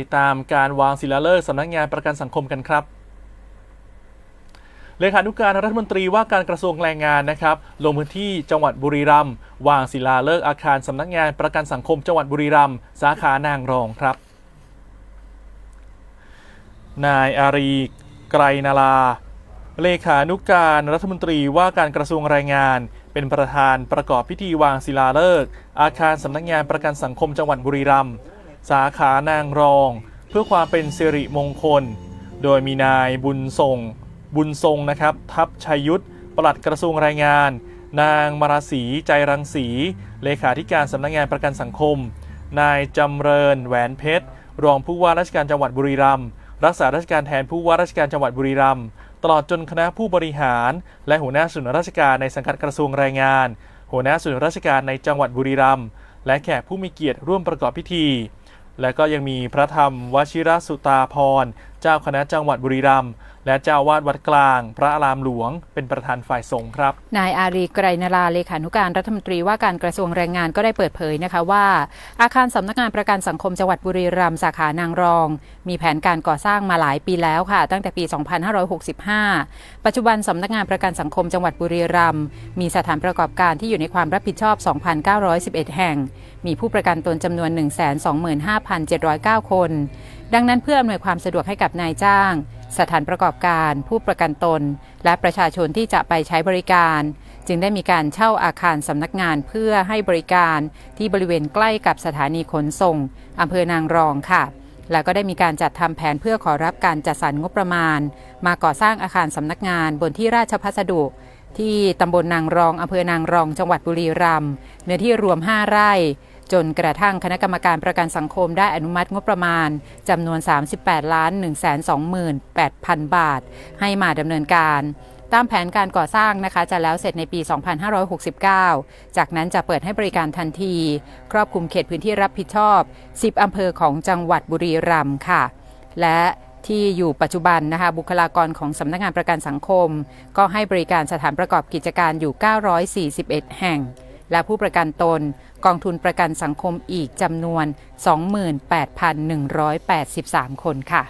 ฏิดตามการวางศิลาฤกษ์สำนักงานประกันสังคมกันครับเลขานุการรัฐมนตรีว่าการกระทรวงแรงงานนะครับลงพื้นที่จังหวัดบุรีรัมย์วางศิลาฤกษ์อาคารสำนักงานประกันสังคมจังหวัดบุรีรัมย์สาขานางรองครับ นายอารีไกรนาลา เลขานุการรัฐมนตรีว่าการกระทรวงแรงงาน เป็นประธานประกอบพิธีวางศิลาฤกษ์อาคารสำนักงานประกันสังคมจังหวัดบุรีรัมย์ สาขานางรอง เพื่อความเป็นสิริมงคล โดยมีนายบุญทรง บุญทรงนะครับทัพชัยยุทธปลัดกระทรวงแรงงาน นางมาราศีใจรังสี เลขาธิการสำนักงานประกันสังคม นายจำเริญแหวนเพชร รองผู้ว่าราชการจังหวัดบุรีรัมย์รักษาราชการแทนผู้ว่าราชการจังหวัดบุรีรัมย์ตลอดจนคณะผู้บริหาร และหัวหน้าส่วนราชการในสังกัดกระทรวงแรงงาน หัวหน้าส่วนราชการในจังหวัดบุรีรัมย์และแขกผู้มีเกียรติร่วมประกอบพิธี และก็ยังมีพระธรรมวชิรสุตาพร เจ้าคณะจังหวัดบุรีรัมย์และเจ้าวาดวัดกลาง พระอารามหลวง เป็นประธานฝ่ายสงฆ์ครับ นายอารีไกรนาลาเลขานุการรัฐมนตรีว่าการกระทรวงแรงงานก็ได้เปิดเผยนะคะว่า อาคารสำนักงานประกันสังคมจังหวัดบุรีรัมย์สาขานางรอง มีแผนการก่อสร้างมาหลายปีแล้วค่ะ ตั้งแต่ปี 2565 ปัจจุบันสำนักงานประกันสังคมจังหวัดบุรีรัมย์มีสถานประกอบการที่อยู่ในความรับผิดชอบ 2,911 แห่ง มีผู้ประกันตนจำนวน 125,709 คน ดังนั้นเพื่ออำนวยความสะดวกให้กับนายจ้าง สถานประกอบการ ผู้ประกันตน และประชาชนที่จะไปใช้บริการ จึงได้มีการเช่าอาคารสำนักงานเพื่อให้บริการที่บริเวณใกล้กับสถานีขนส่งอำเภอนางรองค่ะแล้วก็ได้มีการจัดทำแผนเพื่อขอรับการจัดสรรงบประมาณ มาก่อสร้างอาคารสำนักงานบนที่ราชพัสดุ ที่ตำบลนางรองอำเภอนางรองจังหวัดบุรีรัมย์เนื้อที่รวม 5 ไร่ จนกระทั่งคณะกรรมการประกันสังคมได้อนุมัติงบประมาณจำนวน 38ล้าน128,000 บาท ให้มาดำเนินการตามแผนการก่อสร้างนะคะจะแล้วเสร็จในปี 2569 จากนั้นจะเปิดให้บริการทันที ครอบคลุมเขตพื้นที่รับผิดชอบ 10 อำเภอของจังหวัดบุรีรัมย์ค่ะ และที่อยู่ปัจจุบันนะคะบุคลากรของสำนักงานประกันสังคม ก็ให้บริการสถานประกอบกิจการอยู่ 941 แห่ง และผู้ประกันตน กองทุนประกันสังคมอีกจำนวน 28,183 คนค่ะ